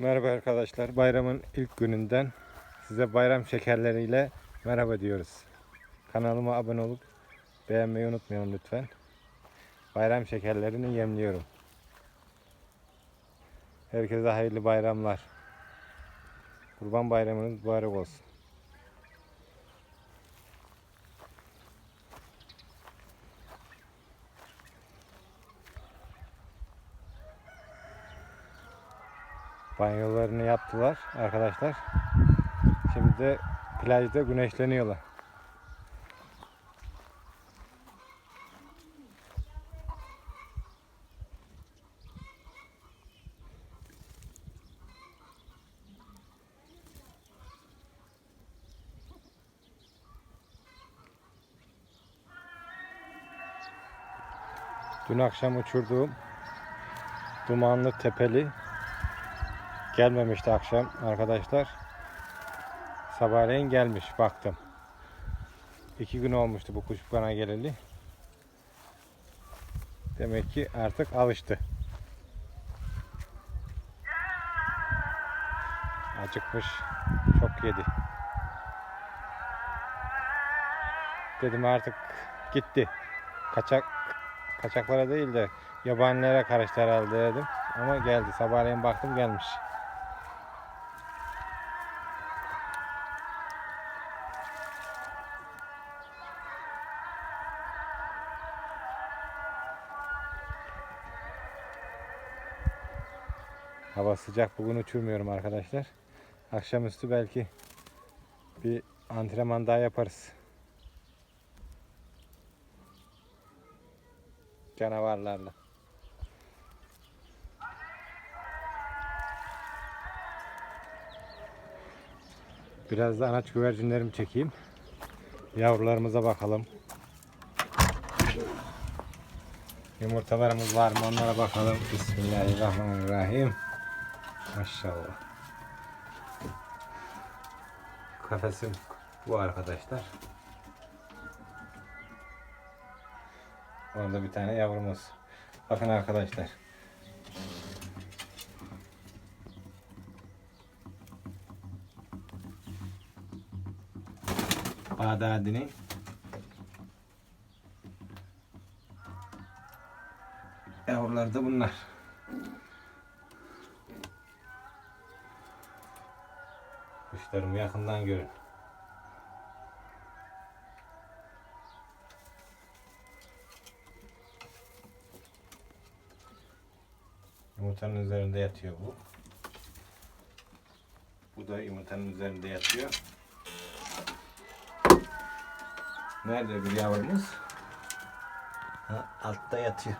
Merhaba arkadaşlar. Bayramın ilk gününden size bayram şekerleriyle merhaba diyoruz. Kanalıma abone olup beğenmeyi unutmayın lütfen. Bayram şekerlerini yemliyorum. Herkese hayırlı bayramlar. Kurban bayramınız mübarek olsun. Banyolarını yaptılar arkadaşlar. Şimdi de plajda güneşleniyorlar. Dün akşam uçurduğum dumanlı tepeli Gelmemişti akşam arkadaşlar. Sabahleyin gelmiş baktım. İki gün olmuştu bu kuş bana geleli. Demek ki artık alıştı. Acıkmış. Çok yedi. Dedim artık gitti. Kaçak kaçaklara değil de yabanilere karıştı herhalde dedim. Ama geldi. Sabahleyin baktım gelmiş. Hava sıcak bugün uçurmuyorum arkadaşlar. Akşamüstü belki bir antrenman daha yaparız. Canavarlarla. Biraz da anaç güvercinlerimi çekeyim. Yavrularımıza bakalım. Yumurtalarımız var mı onlara bakalım. Bismillahirrahmanirrahim. Maşallah. Kafesim bu arkadaşlar. Orada bir tane yavrumuz. Bakın arkadaşlar. Bağdadi'nin yavruları da bunlar. Kuşlarımı yakından görün. Yumurtanın üzerinde yatıyor bu. Bu da yumurtanın üzerinde yatıyor. Nerede bir yavrumuz? Ha, altta yatıyor.